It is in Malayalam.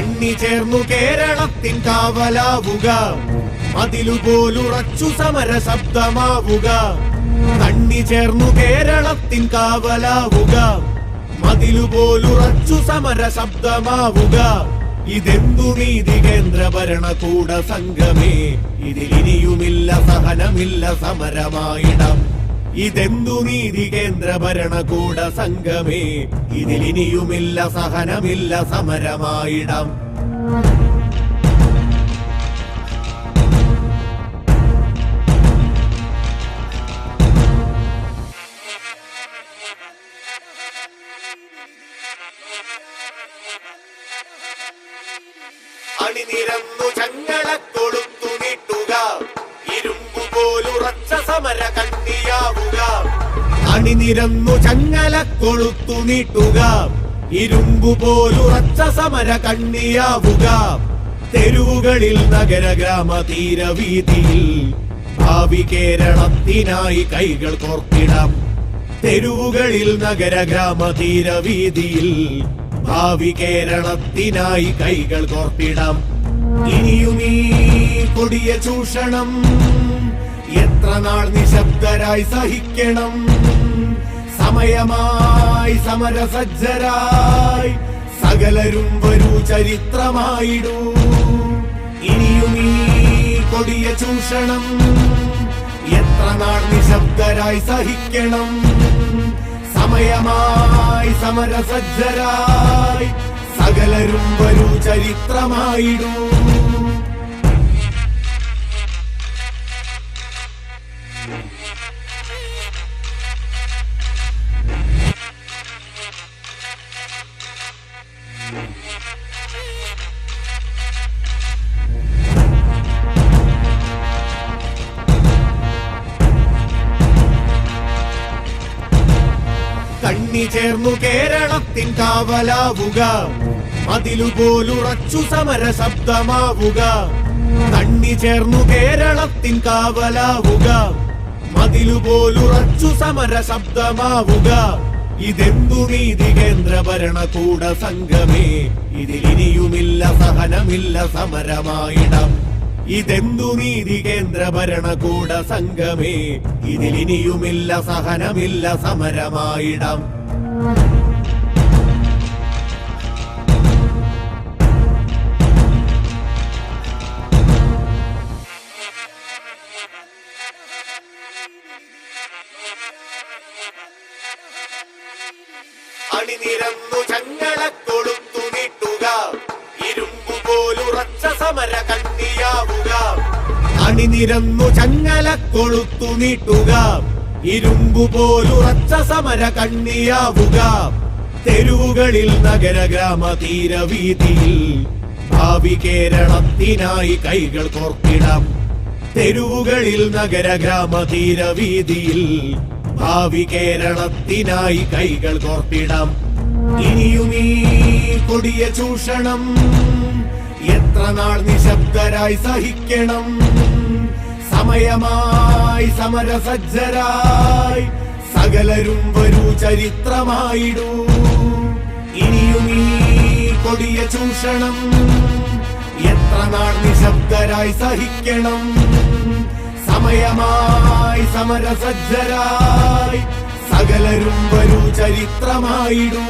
കണ്ണി ചേർന്നു കേരളത്തിൻ കാവലാവുക. അതിലുപോലുറച്ചു സമര ശബ്ദമാവുക കണ്ണി ചേർന്നു കേരളത്തിൻ കാവലാവുക. മതിലുപോലുറച്ചു സമര ശബ്ദമാവുക ഇതെന്തു നീതി കേന്ദ്ര ഭരണകൂട സംഘമേ? ഇതിലിനിയുമില്ല സഹനമില്ല സമരമായിടം. ഇതെന്തു നീതി കേന്ദ്ര ഭരണകൂട സംഘമേ? ഇതിലിനിയുമില്ല സഹനമില്ല സമരമായിടം. അണിനിരന്നു ചങ്ങള നീട്ടുക. ഇരുമ്പു പോലുറച്ച സമര അണിനിരന്നു ചങ്ങല കൊളുത്തു നീട്ടുക. ഇരുമ്പു പോലുറച്ച സമര കണ്ണിയാവുക. തെരുവുകളിൽ നഗര ഗ്രാമ തീരവീതിയിൽ ഭാവി കേരളത്തിനായി കൈകൾ കോർത്തിടാം. തെരുവുകളിൽ നഗര ഗ്രാമ തീരവീതിയിൽ ഭാവി കേരളത്തിനായി കൈകൾ കോർത്തിടാം. ഇനിയും കൊടിയ ചൂഷണം എത്ര നാൾ നിശബ്ദരായി സഹിക്കണം. സമയമായി സമരസജ്ജരായി സകലരും വരൂ ചരിത്രമായിടൂ. ഇനിയും ഈ കൊടിയ ചൂഷണം എത്ര നാൾ നിശബ്ദരായി സഹിക്കണം. സമയമായി സമരസജ്ജരായി സകലരും വരൂ ചരിത്രമായിടൂ. ചേർന്നു കേരളത്തിൻ കാവലാവുക. അതിലുപോലുറച്ചു സമര ശബ്ദമാവുക തണ്ണി ചേർന്നു കേരളത്തിൻ കാവലാവുക. അതിലുപോലുറച്ചു സമര ശബ്ദമാവുക ഇതെന്തു നീതി കേന്ദ്ര ഭരണകൂട സംഘമേ? ഇതിലിനിയുമില്ല സഹനമില്ല സമരമായിടം. ഇതെന്തു നീതി കേന്ദ്ര ഭരണകൂട സംഘമേ? ഇതിലിനിയുമില്ല സഹനമില്ല സമരമായിടം. അണിനിരന്നു ചങ്ങള കൊളുത്തു നീട്ടുക ഇരുമ്പു പോലുറച്ച സമര കണ്ണിയാവുക. അണിനിരന്നു ചങ്ങല കൊളുത്തു നീട്ടുക ഇരുമ്പു പോലുറച്ച സമര കണ്ണിയാവുക. തെരുവുകളിൽ നഗര ഗ്രാമ തീരവീതിയിൽ ഭാവി കേരളത്തിനായി കൈകൾ കോർത്തിടാം. തെരുവുകളിൽ നഗര ഗ്രാമ തീരവീതിയിൽ ഭാവി കേരളത്തിനായി കൈകൾ കോർത്തിടാം. ഇനിയും കൊടിയ ചൂഷണം എത്ര നാൾ നിശബ്ദരായി സഹിക്കണം. സമയമായി സമരസജ്ജരായി സകലരും വരൂ ചരിത്രമായിടൂ. ഇനിയും ഈ കൊടിയ ചൂഷണം എത്ര നാൾ നിശബ്ദരായി സഹിക്കണം? സമയമായി സമരസജ്ജരായി സകലരും വരൂ ചരിത്രമായിടൂ.